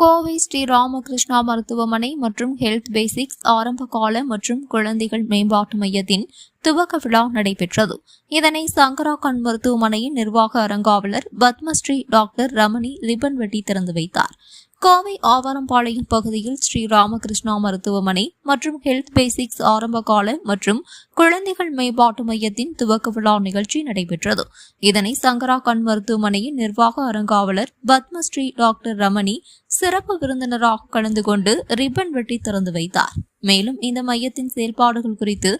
கோவை ஸ்ரீ ராமகிருஷ்ணா மருத்துவமனை மற்றும் health basics ஆரம்ப கால மற்றும் குழந்தைகள் மேம்பாட்டு மையத்தின் துவக்க விழா நடைபெற்றது. இதனை சங்கரா கண் மருத்துவமனையின் நிர்வாக அரங்காவலர் பத்மஸ்ரீ டாக்டர் ரமணி ரிப்பன் வெட்டி திறந்து வைத்தார். கோவை ஆவாரம்பாளையம் பகுதியில் ஸ்ரீ ராமகிருஷ்ணா மருத்துவமனை மற்றும் ஹெல்த் பேசிக்ஸ் ஆரம்பகால மற்றும் குழந்தைகள் மேம்பாட்டு மையத்தின் துவக்க விழா நிகழ்ச்சி நடைபெற்றது. இதனை சங்கரா கண் மருத்துவமனையின் நிர்வாக அரங்காவலர் பத்மஸ்ரீ டாக்டர் ரமணி சிறப்பு விருந்தினராக கலந்து கொண்டு ரிப்பன் வெட்டி திறந்து வைத்தார். மேலும் இந்த மையத்தின் செயல்பாடுகள் குறித்து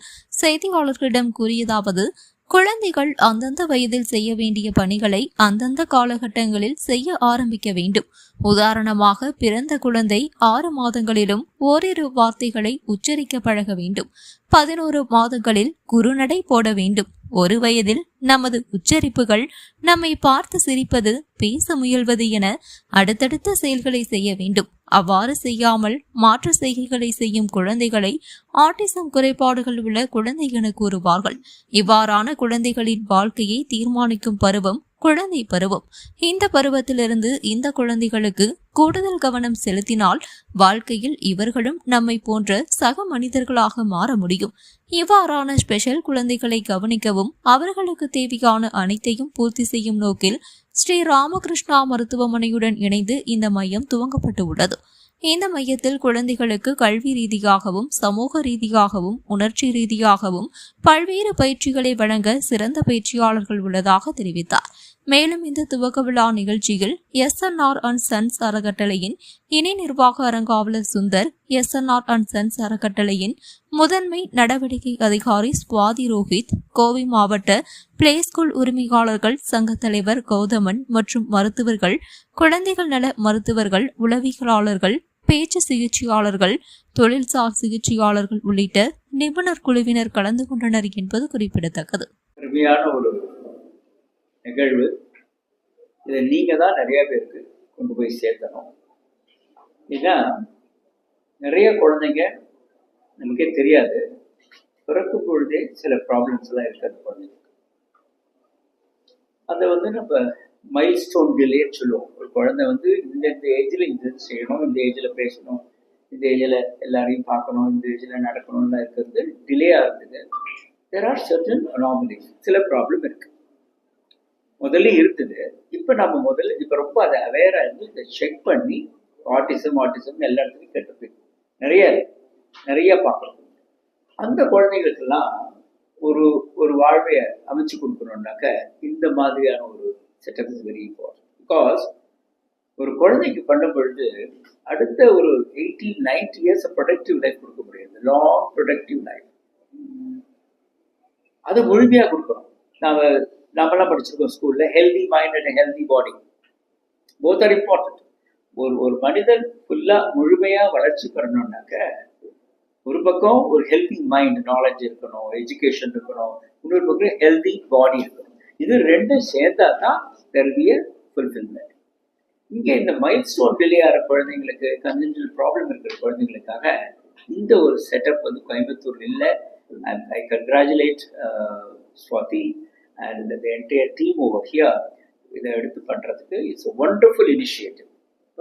செய்தியாளர்களிடம் கூறியதாவது குழந்தைகள் அந்தந்த வயதில் செய்ய வேண்டிய பணிகளை அந்தந்த காலகட்டங்களில் செய்ய ஆரம்பிக்க வேண்டும். உதாரணமாக பிறந்த குழந்தை ஆறு மாதங்களிலும் ஓரிரு வார்த்தைகளை உச்சரிக்க பழக வேண்டும். பதினோரு மாதங்களில் குறுநடை போட வேண்டும். ஒரு வயதில் நமது உச்சரிப்புகள் நம்மை பார்த்து சிரிப்பது பேச முயல்வது என அடுத்தடுத்த செயல்களை செய்ய வேண்டும். அவ்வாறு செய்யாமல் மாற்று செய்கைகளை செய்யும் குழந்தைகளை ஆட்டிசம் குறைபாடுகள் உள்ள குழந்தை என கூறுவார்கள். இவ்வாறான குழந்தைகளின் வாழ்க்கையை தீர்மானிக்கும் பருவம் குழந்தை பருவம். இந்த பருவத்திலிருந்து இந்த குழந்தைகளுக்கு கூடுதல் கவனம் செலுத்தினால் வாழ்க்கையில் இவர்களும் நம்மை போன்ற சக மனிதர்களாக மாற முடியும். இவ்வாறான ஸ்பெஷல் குழந்தைகளை கவனிக்கவும் அவர்களுக்கு தேவையான அனைத்தையும் பூர்த்தி செய்யும் நோக்கில் ஸ்ரீ ராமகிருஷ்ணா மருத்துவமனையுடன் இணைந்து இந்த மையம் துவங்கப்பட்டு உள்ளது. இந்த மையத்தில் குழந்தைகளுக்கு கல்வி ரீதியாகவும் சமூக ரீதியாகவும் உணர்ச்சி ரீதியாகவும் பல்வேறு பயிற்சிகளை வழங்க சிறந்த பயிற்சியாளர்கள் உள்ளதாக தெரிவித்தார். மேலும் இந்த துவக்க விழா நிகழ்ச்சியில் S N R and sons அறக்கட்டளையின் இணை நிர்வாக அறங்காவலர் Sundar S N R and sons அறக்கட்டளையின் முதன்மை நடவடிக்கை அதிகாரி சுவாதி ரோஹித் கோவை மாவட்ட பிளே ஸ்கூல் உரிமையாளர்கள் சங்க தலைவர் கௌதமன் மற்றும் மருத்துவர்கள் குழந்தைகள் நல மருத்துவர்கள் உளவியலாளர்கள் பேச்சு சிகிச்சையாளர்கள் தொழில்சார் சிகிச்சையாளர்கள் உள்ளிட்ட நிபுணர் குழுவினர் கலந்து கொண்டனர் என்பது குறிப்பிடத்தக்கது. நிகழ்வு. இதை நீங்கள் தான் நிறைய பேருக்கு கொண்டு போய் சேர்த்தணும். ஏன்னா நிறைய குழந்தைங்க நமக்கே தெரியாது. பிறக்கும் பொழுதே சில ப்ராப்ளம்ஸ் எல்லாம் இருக்காது குழந்தைங்க அதை வந்து நம்ம மைல் ஸ்டோன் டிலேன்னு சொல்லுவோம். ஒரு குழந்தை வந்து இந்த இந்த ஏஜில் இந்த இது செய்யணும் இந்த ஏஜில் பேசணும் இந்த ஏஜில் எல்லாரையும் பார்க்கணும் இந்த ஏஜில் நடக்கணும்லாம் இருக்கிறது டிலே ஆகுது தெர் ஆர் சர்டன் அனாமலிஸ் சில ப்ராப்ளம் இருக்குது முதல்ல இருக்குது. இப்போ நம்ம முதல்ல இப்போ ரொம்ப அதை அவேராக இருந்து இதை செக் பண்ணி ஆட்டிசம் ஆட்டிசம் எல்லா இடத்துலையும் கேட்டு நிறைய நிறைய பார்க்கணும் அந்த குழந்தைகளுக்கெல்லாம் ஒரு ஒரு வாழ்வையை அமைச்சு கொடுக்கணும்னாக்க இந்த மாதிரியான ஒரு setup is very important because ஒரு குழந்தைக்கு பண்ணும் பொழுது அடுத்த ஒரு eighteen ninety years productive life கொடுக்க முடியாது. லாங் ப்ரொடக்டிவ் லைஃப் அது முழுமையாக கொடுக்கணும். நாம் நம்மளாம் படிச்சிருக்கோம் ஸ்கூல்ல healthy mind and healthy body both are important ஒரு ஒரு மனிதன் ஃபுல்லாக முழுமையாக வளர்ச்சி பெறணும்னாக்க ஒரு பக்கம் ஒரு ஹெல்தி மைண்ட் நாலேஜ் இருக்கணும் எஜுகேஷன் இருக்கணும் இன்னொரு பக்கம் ஹெல்தி பாடி இருக்கணும். இது ரெண்டும் சேர்ந்தா தான் தெரிய ஃபுல்ஃபில்மெண்ட் இங்கே இந்த மைல் ஸ்டோன் டிலே ஆகிற குழந்தைங்களுக்கு கன்ஜென்டல் ப்ராப்ளம் இருக்கிற குழந்தைங்களுக்காக இந்த ஒரு செட்டப் வந்து கோயம்புத்தூர் இல்லை. I congratulate Swathi and the entire team over here இதை எடுத்து பண்ணுறதுக்கு இட்ஸ் ஒண்டர்ஃபுல் இனிஷியேட்டிவ்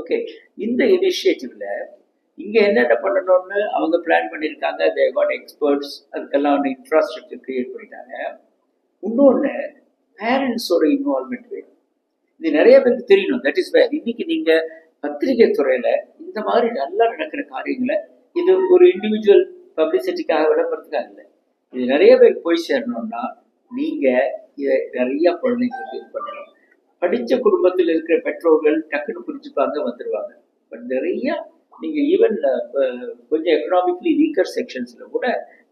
ஓகே இந்த இனிஷியேட்டிவ்ல இங்கே என்னென்ன பண்ணணும்னு அவங்க பிளான் பண்ணியிருக்காங்க. தே காட் எக்ஸ்பர்ட்ஸ் அதுக்கெல்லாம் ஒன்று இன்ஃப்ராஸ்ட்ரக்சர் கிரியேட் பண்ணிட்டாங்க. இன்னொன்று பேரண்ட்ஸோட இன்வால்மெண்ட் வேணும். இது நிறைய பேருக்கு தெரியணும். தட் இஸ் வேர் இன்னைக்கு நீங்கள் பத்திரிகை துறையில் இந்த மாதிரி நல்லா நடக்கிற காரியங்களை இது ஒரு இண்டிவிஜுவல் பப்ளிசிட்டிக்காக விளம்பரத்துக்காக இல்லை. இது நிறைய பேர் போய் சேரணும்னா நீங்கள் இதை நிறைய குழந்தைங்களுக்கு இது பண்ணணும் படித்த குடும்பத்தில் இருக்கிற பெற்றோர்கள் டக்குன்னு புரிஞ்சுப்பாங்க வந்துடுவாங்க பட் நிறைய நீங்கள் ஈவன் கொஞ்சம் எக்கனாமிக்லி வீக்கர் செக்ஷன்ஸில் கூட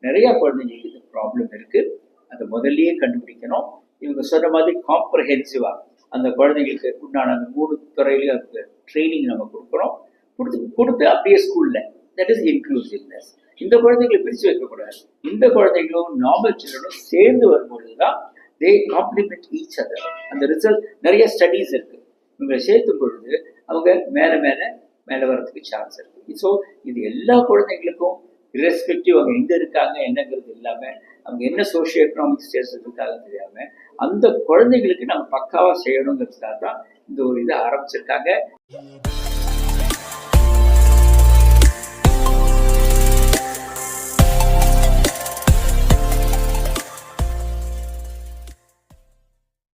நிறைய குழந்தைங்களுக்கு இந்த ப்ராப்ளம் இருக்குது அதை முதல்லயே கண்டுபிடிக்கணும். இவங்க சொன்ன மாதிரி காம்ப்ரஹென்சிவாக அந்த குழந்தைங்களுக்கு உண்டான அந்த மூணு துறையிலையும் அதுக்கு ட்ரைனிங் நம்ம கொடுக்குறோம் கொடுத்து கொடுத்து அப்படியே ஸ்கூலில் தட் இஸ் இன்க்ளூசிவ்னஸ் இந்த குழந்தைங்களை பிரித்து வைக்கக்கூடாது. இந்த குழந்தைங்களும் நார்மல் சில்ட்ரனும் சேர்ந்து வரும்பொழுது தான் தே காம்ப்ளிமெண்ட் ஈச் அதர் அந்த ரிசல்ட் நிறைய ஸ்டடீஸ் இருக்கு. இவங்களை சேர்த்தும் பொழுது அவங்க மேலே மேலே மேலே வர்றதுக்கு சான்ஸ் இருக்கு. ஸோ இது எல்லா குழந்தைங்களுக்கும் irrespective அவங்க எங்கே இருக்காங்க என்னங்கிறது இல்லாமல் அவங்க என்ன சோஷியோ எக்கனாமிக் ஸ்டேட்டஸ் இருக்காங்க தெரியாமல் அந்த குழந்தைங்களுக்கு நம்ம பக்காவாக செய்யணுங்கிறதுக்காக தான் இந்த ஒரு இதை ஆரம்பிச்சிருக்காங்க.